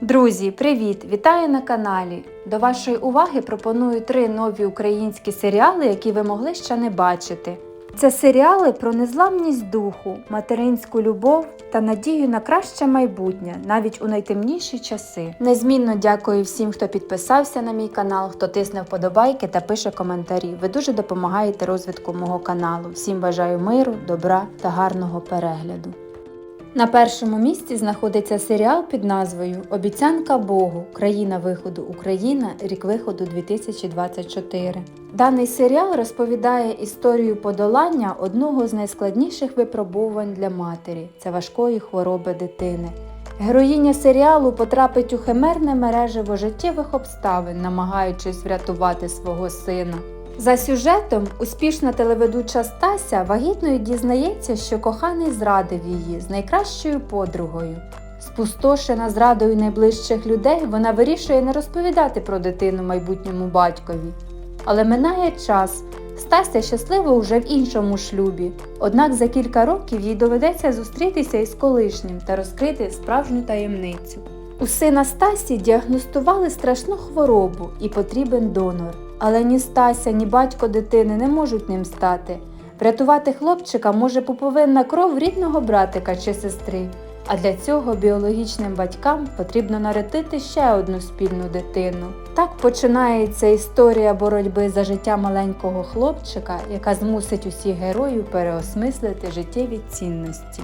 Друзі, привіт! Вітаю на каналі! До вашої уваги пропоную три нові українські серіали, які ви могли ще не бачити. Це серіали про незламність духу, материнську любов та надію на краще майбутнє, навіть у найтемніші часи. Незмінно дякую всім, хто підписався на мій канал, хто тисне вподобайки та пише коментарі. Ви дуже допомагаєте розвитку мого каналу. Всім бажаю миру, добра та гарного перегляду. На першому місці знаходиться серіал під назвою Обіцянка Богу. Країна виходу Україна. Рік виходу 2024. Даний серіал розповідає історію подолання одного з найскладніших випробувань для матері це важкої хвороби дитини. Героїня серіалу потрапить у химерне мережево життєвих обставин, намагаючись врятувати свого сина. За сюжетом успішна телеведуча Стася вагітною дізнається, що коханий зрадив її з найкращою подругою. Спустошена зрадою найближчих людей, вона вирішує не розповідати про дитину майбутньому батькові. Але минає час. Стася щаслива уже в іншому шлюбі. Однак за кілька років їй доведеться зустрітися із колишнім та розкрити справжню таємницю. У сина Стасі діагностували страшну хворобу і потрібен донор. Але ні Стася, ні батько дитини не можуть ним стати. Врятувати хлопчика може пуповинна кров рідного братика чи сестри. А для цього біологічним батькам потрібно народити ще одну спільну дитину. Так починається історія боротьби за життя маленького хлопчика, яка змусить усіх героїв переосмислити життєві цінності.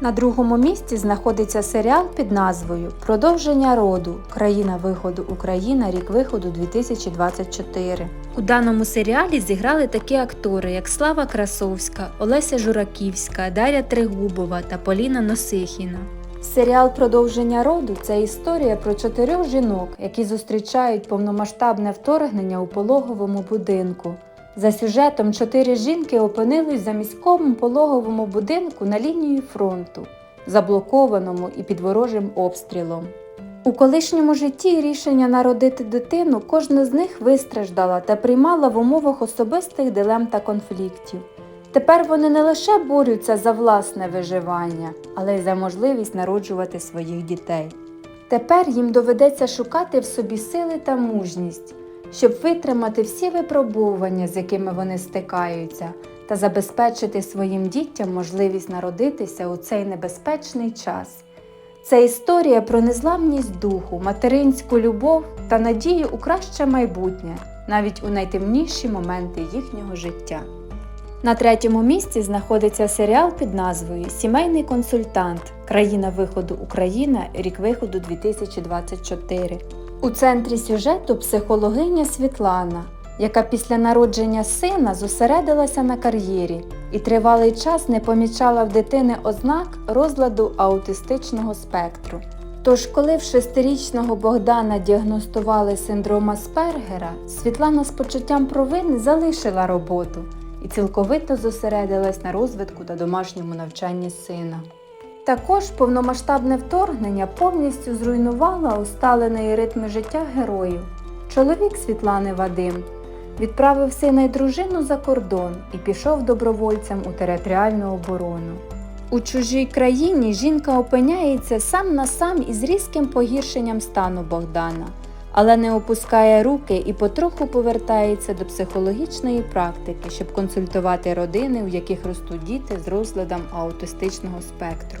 На другому місці знаходиться серіал під назвою Продовження роду. Країна виходу Україна. Рік виходу 2024. У даному серіалі зіграли такі актори, як Слава Красовська, Олеся Жураківська, Дар'я Тригубова та Поліна Носихіна. Серіал Продовження роду це історія про чотирьох жінок, які зустрічають повномасштабне вторгнення у пологовому будинку. За сюжетом чотири жінки опинились за міському пологовому будинку на лінії фронту, заблокованому і під ворожим обстрілом. У колишньому житті рішення народити дитину кожна з них вистраждала та приймала в умовах особистих дилем та конфліктів. Тепер вони не лише борються за власне виживання, але й за можливість народжувати своїх дітей. Тепер їм доведеться шукати в собі сили та мужність, щоб витримати всі випробування, з якими вони стикаються, та забезпечити своїм дітям можливість народитися у цей небезпечний час. Це історія про незламність духу, материнську любов та надію у краще майбутнє, навіть у найтемніші моменти їхнього життя. На третьому місці знаходиться серіал під назвою Сімейний консультант. Країна виходу Україна. Рік виходу 2024. У центрі сюжету психологиня Світлана, яка після народження сина зосередилася на кар'єрі і тривалий час не помічала в дитини ознак розладу аутистичного спектру. Тож, коли в шестирічного Богдана діагностували синдром Аспергера, Світлана з почуттям провини залишила роботу і цілковито зосередилась на розвитку та домашньому навчанні сина. Також повномасштабне вторгнення повністю зруйнувало усталений ритм життя героїв. Чоловік Світлани Вадим відправив сина й дружину за кордон і пішов добровольцем у територіальну оборону. У чужій країні жінка опиняється сам на сам із різким погіршенням стану Богдана, але не опускає руки і потроху повертається до психологічної практики, щоб консультувати родини, у яких ростуть діти з розладом аутистичного спектру.